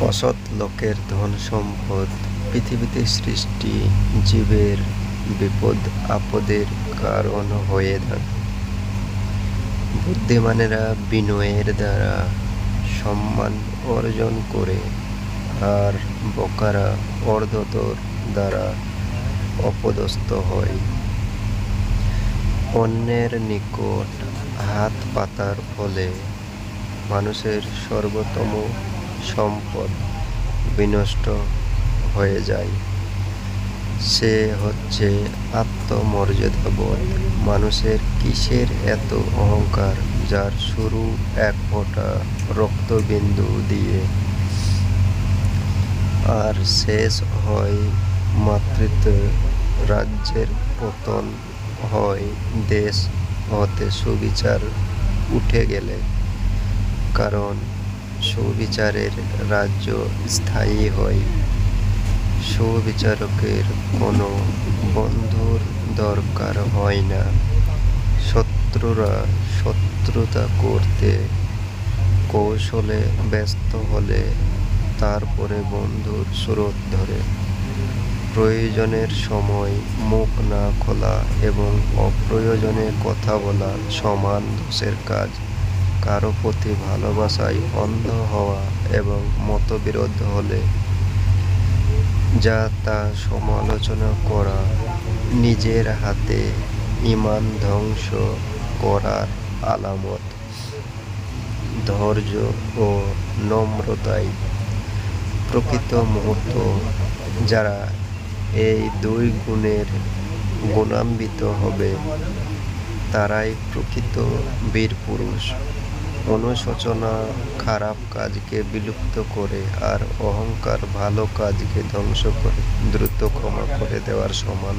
অসৎ লোকের ধন সম্পদ, পৃথিবীতে সৃষ্টি জীবের বিপদ, আপদের কারণ হয়ে দাঁড়ায় বুদ্ধিমানেরা বিনয়ের দ্বারা সম্মান অর্জন করে আর বোকারা অর্ধতর দ্বারা অপদস্থ হয়। অন্যের নিকট হাত পাতার ফলে মানুষের সর্বোত্তম সম্পদ বিনষ্ট হয়ে যায়। সে হচ্ছে আত্মমর্যাদাবোধ। মানুষের কিসের এত অহংকার যার শুরু এক ফোঁটা রক্তবিন্দু দিয়ে? আর শেষ হয় মাতৃত্ব রাজ্যের পতন হয় দেশ হতে সুবিচার উঠে গেলে। কারণ সুবিচারের রাজ্য স্থায়ী হয়। সুবিচারকের কোনো বন্ধুর দরকার হয় না। শত্রুরা শত্রুতা করতে কৌশলে ব্যস্ত হলে তারপরে বন্ধুর স্রোত ধরে। প্রয়োজনের সময় মুখ না খোলা এবং অপ্রয়োজনে কথা বলা সমান দোষের কাজ। কারও প্রতি ভালোবাসায় অন্ধ হওয়া এবং মতবিরোধ হলে, যা তা সমালোচনা করা, নিজের হাতে ইমান ধ্বংস করার আলামত, ধৈর্য ও নম্রতাই প্রকৃত মুহূর্ত। যারা এই দুই গুণের গুণান্বিত হবে, তারাই প্রকৃত বীরপুরুষ অনুশোচনা খারাপ কাজকে বিলুপ্ত করে আর অহংকার ভালো কাজকে ধ্বংস করে, দ্রুত ক্ষমা করে দেওয়ার সমান